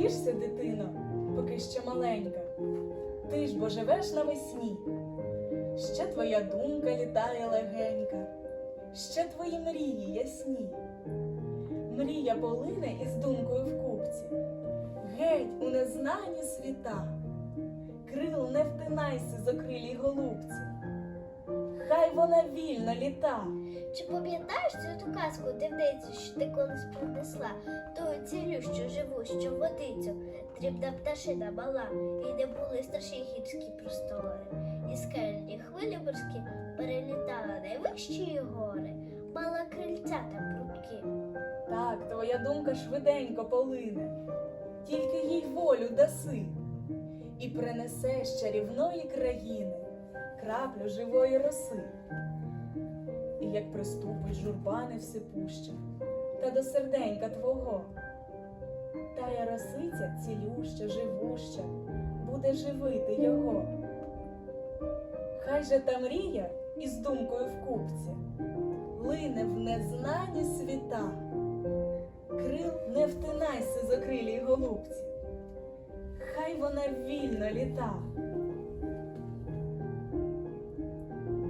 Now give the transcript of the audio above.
тішся, дитино, поки ще маленька. Ти ж бо живеш навесні, ще твоя думка літає легенька, ще твої мрії ясні. Мрія полине із думкою в купці, геть у незнані світа, крил не втинайся, зокрилій голубці хай вона вільно літа. Чи пам'ятаєш цю ту казку дивницю, що ти колись принесла, ту цілющу живущу водицю, дрібна пташина мала, і не були страшні гірські простори, і скельні хвилі морські перелітала найвищі гори, мала крильця та прутки. Так, твоя думка швиденько полине, тільки їй волю даси, і принесе чарівної країни краплю живої роси. І як приступить журба невсипуща, та до серденька твого, тая росиця цілюща, живуща, буде живити його. Хай же та мрія із думкою в купці лине в незнані світа. Крил не втинайся з окрилій голубці, хай вона вільно літа.